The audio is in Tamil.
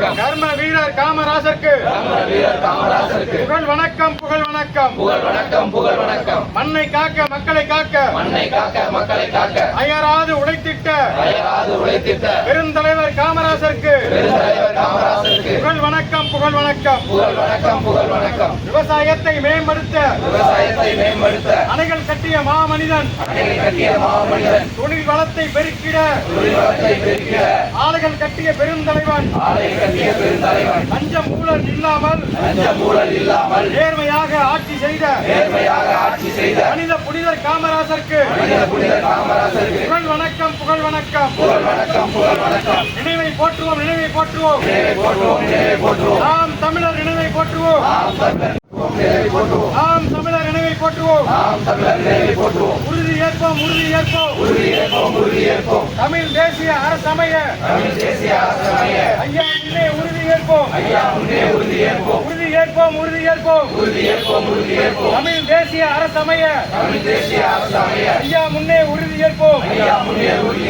கர்ம வீரர் காமராசருக்கு. புகழ் வணக்கம் புகழ் வணக்கம். புகழ் வணக்கம் புகழ் வணக்கம். மண்ணை காக்க மக்களை காக்க. மண்ணை காக்க மக்களை காக்க. அயராது உழைத்திட்ட. அயராது உழைத்திட்ட. பெருந்தலைவர் காமராசருக்கு. பெருந்தலைவர் காமராசருக்கு. புகழ் வணக்கம் புகழ் வணக்கம். புகழ் வணக்கம் புகழ் வணக்கம். விவசாயத்தை மேம்படுத்த. விவசாயத்தை மேம்படுத்த. அணைகள் கட்டிய மாமனிதன். அணையை கட்டிய மாமனிதன். தொழில் வளத்தை பெருக்கிட. தொழில்வளத்தை பெருக்கிட. ஆலைகள் கட்டிய பெருந்தலைவன். ஆலை கட்டிய பெருந்தலைவன். லஞ்சம் ஊழல் இல்லாமல் லஞ்ச ஊழல் இல்லாமல் நேர்மையாக ஆட்சி செய்த நேர்மையாக ஆட்சி செய்த மனித புனிதர் காமராசருக்கு மனித புனிதர் காமராசருக்கு புகழ் வணக்கம் புகழ் வணக்கம். புகழ் வணக்கம் புகழ் வணக்கம். நினைவை போற்றுவோம் நினைவை போற்றுவோம். நினைவை போற்றுவோம் நினைவை போற்றுவோம். நாம் தமிழர் நினைவை போற்றுவோம். நாம் தமிழர் நினைவை போற்றுவோம். நாம் தமிழர் நினைவை போற்றுவோம். நாம் தமிழர் நினைவை போற்றுவோம். உறுதி ஏற்போம் உறுதி ஏற்போம். உறுதி ஏற்போம் உறுதி ஏற்போம். தமிழ் தேசிய அரசமைய. தமிழ் தேசிய அரசமைய. ஐயா முன்னே உறுதி ஏற்போம். ஐயா முன்னே உறுதி ஏற்போம். உறுதி ஏற்போம் உறுதி ஏற்போம். உறுதி ஏற்போம் உறுதி ஏற்போம். தமிழ் தேசிய அரசமைய. தமிழ் தேசிய அரசமைய. ஐயா முன்னே உறுதி ஏற்போம். ஐயா முன்னே உறுதி